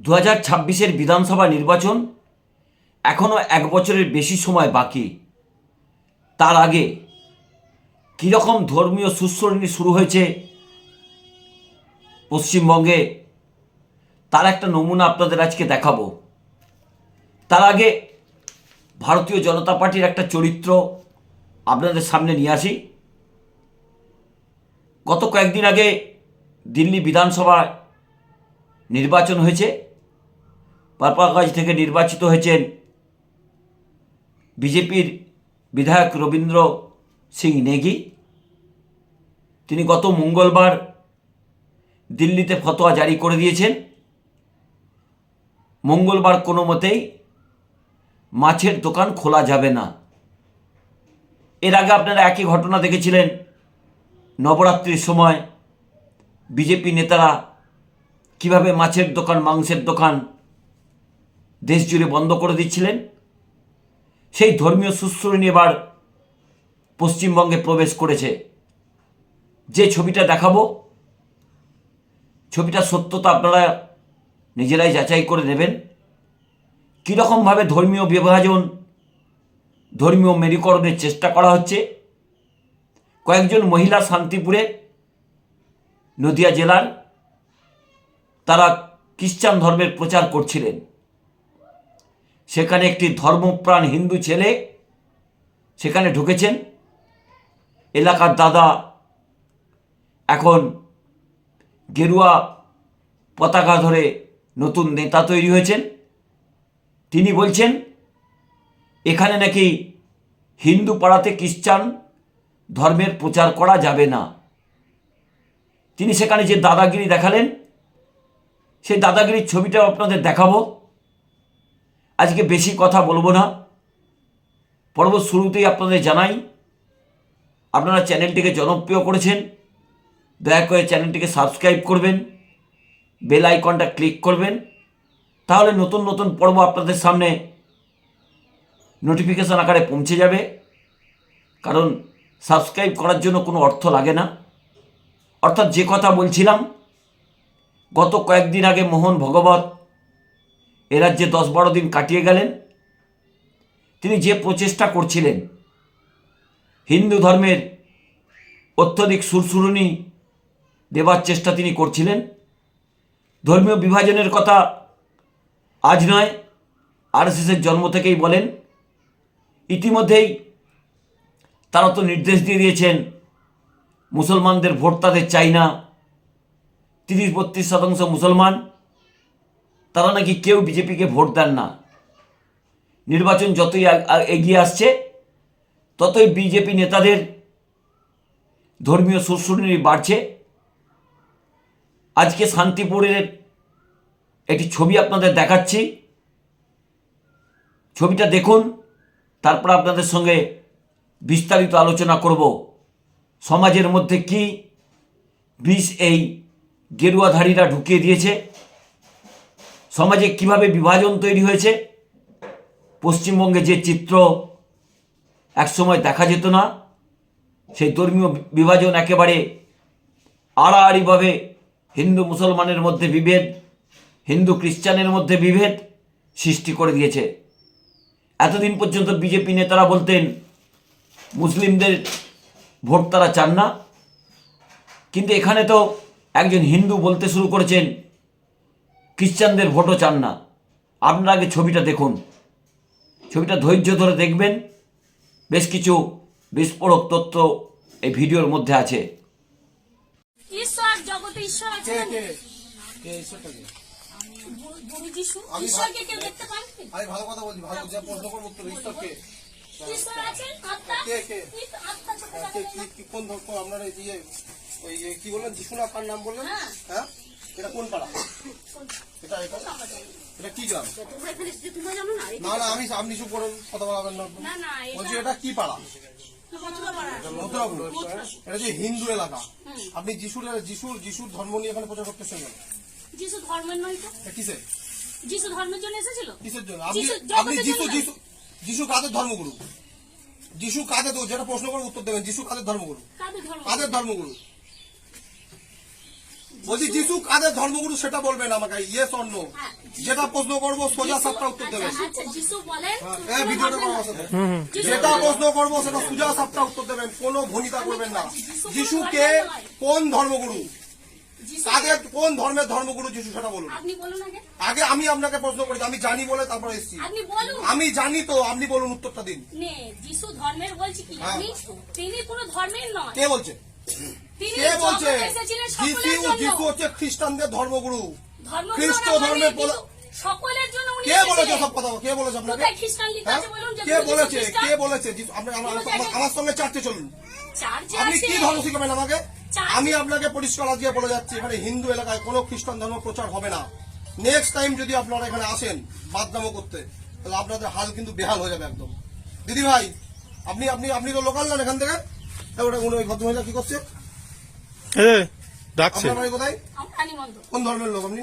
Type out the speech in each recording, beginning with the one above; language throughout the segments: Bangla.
দু হাজার ছাব্বিশের বিধানসভা নির্বাচন এখনও এক বছরের বেশি সময় বাকি। তার আগে কীরকম ধর্মীয় সুস্মরণী শুরু হয়েছে পশ্চিমবঙ্গে, তার একটা নমুনা আপনাদের আজকে দেখাবো। তার আগে ভারতীয় জনতা পার্টির একটা চরিত্র আপনাদের সামনে নিয়ে আসি। গত কয়েকদিন আগে দিল্লি বিধানসভা নির্বাচন হয়েছে। পারপাগঞ্জ থেকে নির্বাচিত হয়েছেন বিজেপির বিধায়ক রবীন্দ্র সিং নেগি। তিনি গত মঙ্গলবার দিল্লিতে ফতোয়া জারি করে দিয়েছেন। মঙ্গলবার কোনো মতেই মাছের দোকান খোলা যাবে না। এর আগে আপনারা একই ঘটনা দেখেছিলেন। নবরাত্রির সময় বিজেপি নেতারা কীভাবে মাছের দোকান, মাংসের দোকান দেশ জুড়ে বন্ধ করে দিচ্ছিলেন। সেই ধর্মীয় সুশ্রুণী এবার পশ্চিমবঙ্গে প্রবেশ করেছে। যে ছবিটা দেখাবো, ছবিটা সত্যতা আপনারা নিজেরাই যাচাই করে নেবেন। কীরকমভাবে ধর্মীয় বিভাজন, ধর্মীয় মেরুকরণের চেষ্টা করা হচ্ছে। কয়েকজন মহিলা শান্তিপুরে, নদিয়া জেলার, তারা খ্রিস্টান ধর্মের প্রচার করছিলেন। সেখানে একটি ধর্মপ্রাণ হিন্দু ছেলে সেখানে ঢুকেছেন। এলাকার দাদা এখন গেরুয়া পতাকা ধরে নতুন নেতা তৈরি হয়েছেন। তিনি বলছেন, এখানে নাকি হিন্দু পাড়াতে খ্রিস্টান ধর্মের প্রচার করা যাবে না। তিনি সেখানে যে দাদাগিরি দেখালেন, সেই দাদাগিরির ছবিটাও আপনাদের দেখাবো। আজকে বেশি কথা বলব না। পর্ব শুরুতেই আপনাদের জানাই, আপনারা চ্যানেলটিকে জনপ্রিয় করেছেন, দয়া করে চ্যানেলটিকে সাবস্ক্রাইব করবেন, বেল আইকনটা ক্লিক করবেন, তাহলে নতুন নতুন পর্ব আপনাদের সামনে নোটিফিকেশান আকারে পৌঁছে যাবে। কারণ সাবস্ক্রাইব করার জন্য কোনো অর্থ লাগে না। অর্থাৎ যে কথা বলছিলাম, গত কয়েকদিন আগে মোহন ভগবত এ রাজ্যে দশ বারো দিন কাটিয়ে গেলেন। তিনি যে প্রচেষ্টা করছিলেন, হিন্দু ধর্মের অত্যধিক সুরসুরুনি দেবার চেষ্টা তিনি করছিলেন। ধর্মীয় বিভাজনের কথা আজ নয়, আরএসএসের জন্ম থেকেই বলেন। ইতিমধ্যেই তারা তো নির্দেশ দিয়ে দিয়েছেন, মুসলমানদের ভোট তাদের চাই না। তিরিশ, বত্রিশ শতাংশ মুসলমান তারা নাকি কেউ বিজেপিকে ভোট দেন না। নির্বাচন যতই এগিয়ে আসছে, ততই বিজেপি নেতাদের ধর্মীয় সুরসুরি বাড়ছে। আজকে শান্তিপুরের একটি ছবি আপনাদের দেখাচ্ছি। ছবিটা দেখুন, তারপর আপনাদের সঙ্গে বিস্তারিত আলোচনা করব। সমাজের মধ্যে কি বিষ এই গেরুয়াধারীরা ঢুকিয়ে দিয়েছে? সমাজে কীভাবে বিভাজন তৈরি হয়েছে? পশ্চিমবঙ্গে যে চিত্র একসময় দেখা যেত না, সেই ধর্মীয় বিভাজন একেবারে আড়াআড়িভাবে হিন্দু মুসলমানের মধ্যে বিভেদ, হিন্দু খ্রিস্টানের মধ্যে বিভেদ সৃষ্টি করে দিয়েছে। এতদিন পর্যন্ত বিজেপি নেতারা বলতেন, মুসলিমদের ভোট তারা চান না। কিন্তু এখানে তো একজন হিন্দু বলতে শুরু করেছেন খ্রিস্টানদের ভোটও চান না। আপনারা আগে ছবিটা দেখুন। ছবিটা ধৈর্য ধরে দেখবেন। বেশ কিছু বিস্ফোরক তথ্য এই ভিডিওর মধ্যে আছে। ঈশ্বর জগতে ঈশ্বর আছে কে? না? কে কোন আপনার বললেন? যিশুনা কার নাম বললেন? হ্যাঁ। এটা কোন পাড়া? এটা এটা? এটা কি গ্রাম? না না না আমি আপনি করে কথা বলাবেন না বলছি এটা কি পাড়া? মথুরাপুর এটা যে হিন্দু এলাকা। আপনি যিশুর যিশুর যিশুর ধর্ম নিয়ে এখানে প্রচার করতেছেন যিশু ধর্মের নয় তো? কিসের? যিশু ধর্মের জন্য এসেছিল? কিসের জন্য? আপনি আপনি যিশু যিশু যিশু কাদের ধর্মগুরু? যিশু কাদের তো যেটা প্রশ্ন করে উত্তর দেবেন যিশু কাদের ধর্মগুরু? কাদের ধর্মগুরু? বলছি যিশু কাদের ধর্মগুরু সেটা বলবেন আমাকে ইয়েস অন্য হ্যাঁ, যেটা প্রশ্ন করব সোজা সাপটা উত্তর দেবেন আচ্ছা, আচ্ছা যিশু বলেন হ্যাঁ। যিশু যেটা প্রশ্ন করব সেটা সোজা সাপটা উত্তর দেবেন কোনো ভনিতা করবেন না। যিশুকে কোন ধর্মগুরু? যিশু- কাদের কোন ধর্মের ধর্মগুরু যিশু সেটা বলুন। আগে। আগে আমি আপনাকে প্রশ্ন করি আমি জানি বলে তারপরে এসেছি। আমি জানি তো আপনি বলুন উত্তরটা দিন। যিশু ধর্মের বলছি কি? হ্যাঁ। তিনি কোনো ধর্মের নয়। কে বলছে? কে বলছে? যিশু যিশু হচ্ছে খ্রিস্টানদের ধর্মগুরু। খ্রিস্ট ধর্মের সকলের জন্য কে বলেছে সব কথা কে বলেছে আপনাকে? কোথায় খ্রিস্টান লেখা? আছে বলুন যে কে বলেছে? কে বলেছে? আমার- কোনো আমার জায়গায়- আমার সঙ্গে চার্চে চলুন। আপনি কি ধর্ম শিখাবেন আমাকে? আমি আপনাকে পরিষ্কার আজকে বলে যাচ্ছি এখানে হিন্দু এলাকায় কোনো খ্রিস্টান ধর্ম প্রচার হবে না। নেক্সট টাইম যদি আপনারা এখানে আসেন বাদনামো করতে তাহলে আপনাদের হাল কিন্তু বেহাল হয়ে যাবে একদম। দিদি ভাই আপনি আপনি আপনি তো লোকাল না এখান থেকে? ওটা ওই ভদ্রমহিলা কি করছে? ডাকছে। আপনার বাড়ি কোথায়? কোন ধর্মের লোক আপনি?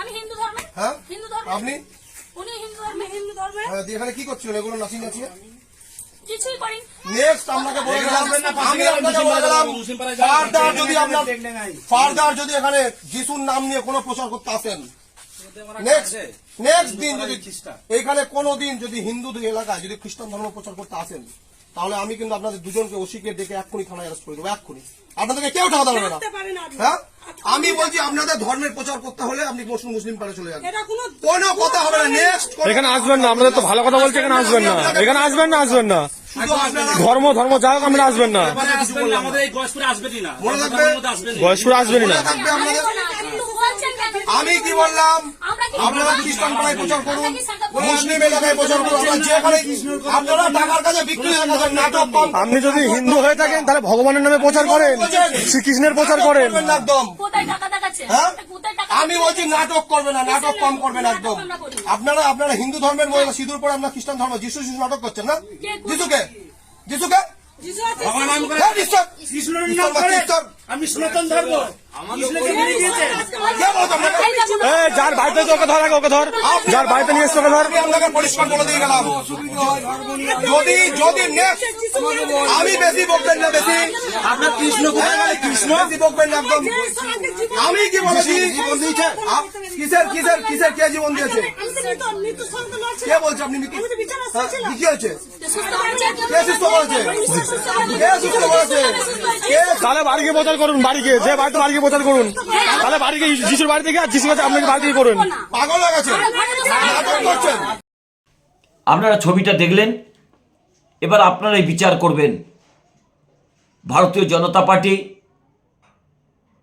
আমি হিন্দু ধর্মের হ্যাঁ? হিন্দু ধর্মের আপনি? উনি হিন্দু ধর্মের হিন্দু দিয়ে এখানে কি করছিলেন এগুলো নাচি নাচিয়ে? কিছুই করেন। নেক্সট আপনাকে বলে গেলাম আমি আপনাকে বলে গেলাম ফার্দার যদি আপনার ফার্দার যদি এখানে যিশুর নাম নিয়ে কোনো প্রচার করতে আসেন। নেক্সট নেক্সট দিন যদি এখানে কোনো দিন যদি হিন্দু এলাকায় যদি খ্রিস্টান ধর্ম প্রচার করতে আসেন তাহলে আমি কিন্তু আপনাদের দুজনকে ওসিকে ডেকে এক্ষুনি থানায় অ্যারেস্ট করে দেবো এক্ষুনি। আপনাদেরকে কেউ ঠকাতে পারবে না। হ্যাঁ? আমি বলছি আপনাদের ধর্মের প্রচার করতে হলে আপনি মুসলিম মুসলিম পারে চলে যান। কোনো কথা হবে না নেক্সট এখানে আসবেন না আপনাদের তো ভালো কথা বলছে এখানে আসবেন না। এখানে আসবেন না আসবেন না। ধর্ম ধর্ম যা হোক আপনারা আসবেন না। গজপুরে আসবেনই না? আমি কি বললাম? আমরা আপনারা খ্রিস্টান পাড়ায় প্রচার করুন মুসলিম এলাকায় প্রচার করুন? যেখানে আপনারা টাকার কাছে বিক্রি নাটক কম আপনি যদি হিন্দু হয়ে থাকেন তাহলে ভগবানের নামে প্রচার করেন শ্রীকৃষ্ণের প্রচার করেন। একদম। কোথায় টাকা দেখাচ্ছে? হ্যাঁ? আমি বলছি নাটক করবে না নাটক কম করবেন একদম। আপনারা আপনারা হিন্দু ধর্মের মহিলা সিঁদুর পরে আপনারা খ্রিস্টান ধর্ম যিশু যিশু নাটক করছেন না? যিশুকে? যিশুকে? ভগবান নাম করে হ্যাঁ। আমি সনাতন ধর্ম। বলছে? যার বাড়িতে ওকে ধর আগে ওকে ধর। যার বাড়িতে নিয়ে এসছে ওকে ধর। আপনাকে পরিষ্কার বলে দিয়ে গেলাম। যদি যদি আমি বেশি বকবেন না বেশি। আপনার কৃষ্ণ কৃষ্ণ? বেশি বকবেন না একদম। আমি কি বলেছি? জীবন দিয়েছে? আপ- কিসের কিসের কিসের কে জীবন দিয়েছে? কে বলছে আপনি হ্যাঁ, কি হয়েছে? কে সুস্থ করেছে কে সুস্থ করেছে কে তাহলে বাড়ি গিয়ে প্রচার করুন বাড়ি গিয়ে যে বাড়িতে বাড়ি গিয়ে প্রচার করুন তাহলে বাড়ি গিয়ে যিশুর বাড়িতে গিয়ে আর যিশুর কাছে আপনাকে বাড়ি গিয়ে করুন। পাগল হয়ে গেছে। আপনারা ছবিটা দেখলেন? এবার আপনারাই বিচার করবেন। ভারতীয় জনতা পার্টি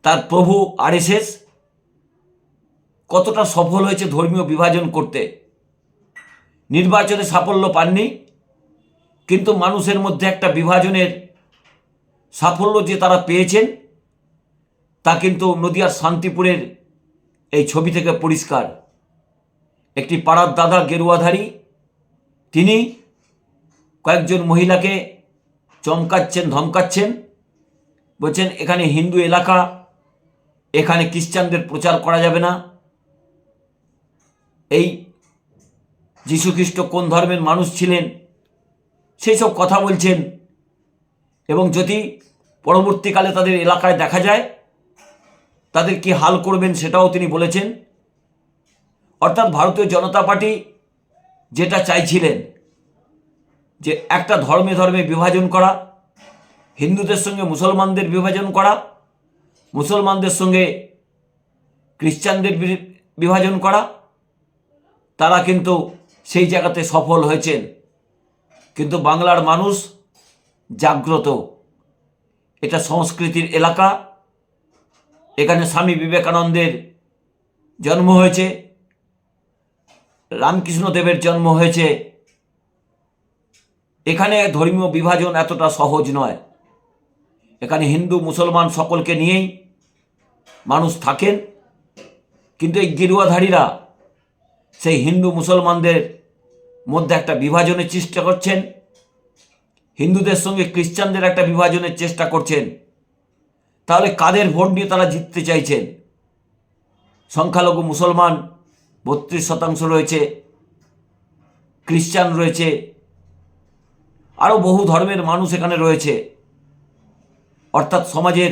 তার প্রভু আরএসএস কতটা সফল হয়েছে ধর্মীয় বিভাজন করতে। নির্বাচনে সাফল্য পাননি কিন্তু মানুষের মধ্যে একটা বিভাজনের সাফল্য যে তারা পেয়েছেন তা কিন্তু নদিয়ার শান্তিপুরের এই ছবি থেকে পরিষ্কার। একটি পাড়ার দাদা গেরুয়াধারী, তিনি কয়েকজন মহিলাকে চমকাচ্ছেন, ধমকাচ্ছেন, বলছেন, এখানে হিন্দু এলাকা, এখানে খ্রিস্টানদের প্রচার করা যাবে না। এই যীশুখ্রিস্ট কোন ধর্মের মানুষ ছিলেন? সেই সব কথা বলছেন এবং যদি পরবর্তীকালে তাদের এলাকায় দেখা যায় তাদের কি হাল করবেন সেটাও তিনি বলেছেন। অর্থাৎ ভারতীয় জনতা পার্টি যেটা চাইছিলেন যে একটা ধর্মে ধর্মে বিভাজন করা, হিন্দুদের সঙ্গে মুসলমানদের বিভাজন করা, মুসলমানদের সঙ্গে খ্রিস্টানদের বিভাজন করা, তারা কিন্তু সেই জায়গাতে সফল হয়েছেন। কিন্তু বাংলার মানুষ জাগ্রত। এটা সংস্কৃতির এলাকা এখানে স্বামী বিবেকানন্দের জন্ম হয়েছে, রামকৃষ্ণদেবের জন্ম হয়েছে। এখানে ধর্মীয় বিভাজন এতটা সহজ নয়। এখানে হিন্দু, মুসলমান সকলকে নিয়েই মানুষ থাকেন। কিন্তু এই গেরুয়াধারীরা সেই হিন্দু, মুসলমানদের মধ্যে একটা বিভাজনের চেষ্টা করছেন। হিন্দুদের সঙ্গে খ্রিস্টানদের একটা বিভাজনের চেষ্টা করছেন। তাহলে কাদের ভোট নিয়ে তারা জিততে চাইছেন? সংখ্যালঘু মুসলমান, বত্রিশ শতাংশ রয়েছে, খ্রিস্টান রয়েছে আরও বহু ধর্মের মানুষ এখানে রয়েছে। অর্থাৎ সমাজের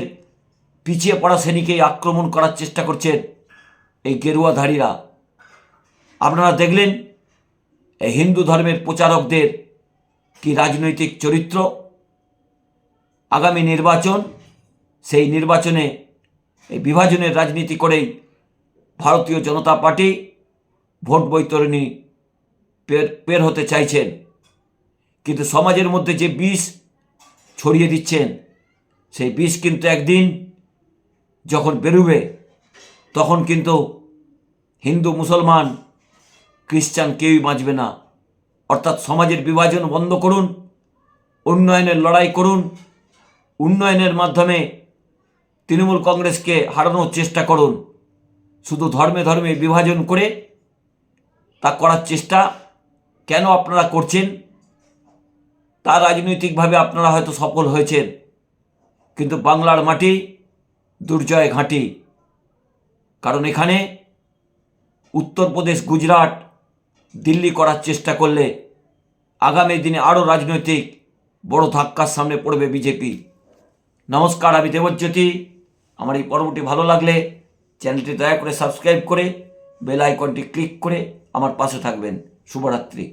পিছিয়ে পড়া শ্রেণীকেই আক্রমণ করার চেষ্টা করছেন এই গেরুয়াধারীরা। আপনারা দেখলেন, এই হিন্দু ধর্মের প্রচারকদের কি রাজনৈতিক চরিত্র? আগামী নির্বাচন সেই নির্বাচনে, এই বিভাজনের রাজনীতি করেই ভারতীয় জনতা পার্টি ভোট বৈতরণী পের পের হতে চাইছেন। কিন্তু সমাজের মধ্যে যে বিষ ছড়িয়ে দিচ্ছেন, সেই বিষ কিন্তু একদিন যখন বেরোবে, তখন কিন্তু হিন্দু, মুসলমান, খ্রিস্টান কেউই বাঁচবে না। অর্থাৎ সমাজের বিভাজন বন্ধ করুন, উন্নয়নের লড়াই করুন, উন্নয়নের মাধ্যমে তৃণমূল কংগ্রেসকে হারানোর চেষ্টা করুন। শুধু ধর্মে ধর্মে বিভাজন করে তা করার চেষ্টা কেন আপনারা করছেন? তা রাজনৈতিকভাবে আপনারা হয়তো সফল হয়েছেন, কিন্তু বাংলার মাটি দুর্জয় ঘাঁটি। কারণ এখানে উত্তরপ্রদেশ, গুজরাট, দিল্লি করার চেষ্টা করলে আগামী দিনে আরও রাজনৈতিক বড় ধাক্কার সামনে পড়বে বিজেপি। নমস্কার, আমি দেবজ্যোতি। আমার এই পর্বটি ভালো লাগলে চ্যানেলটি দয়া করে সাবস্ক্রাইব করে বেল আইকনটি ক্লিক করে আমার পাশে থাকবেন। শুভরাত্রি।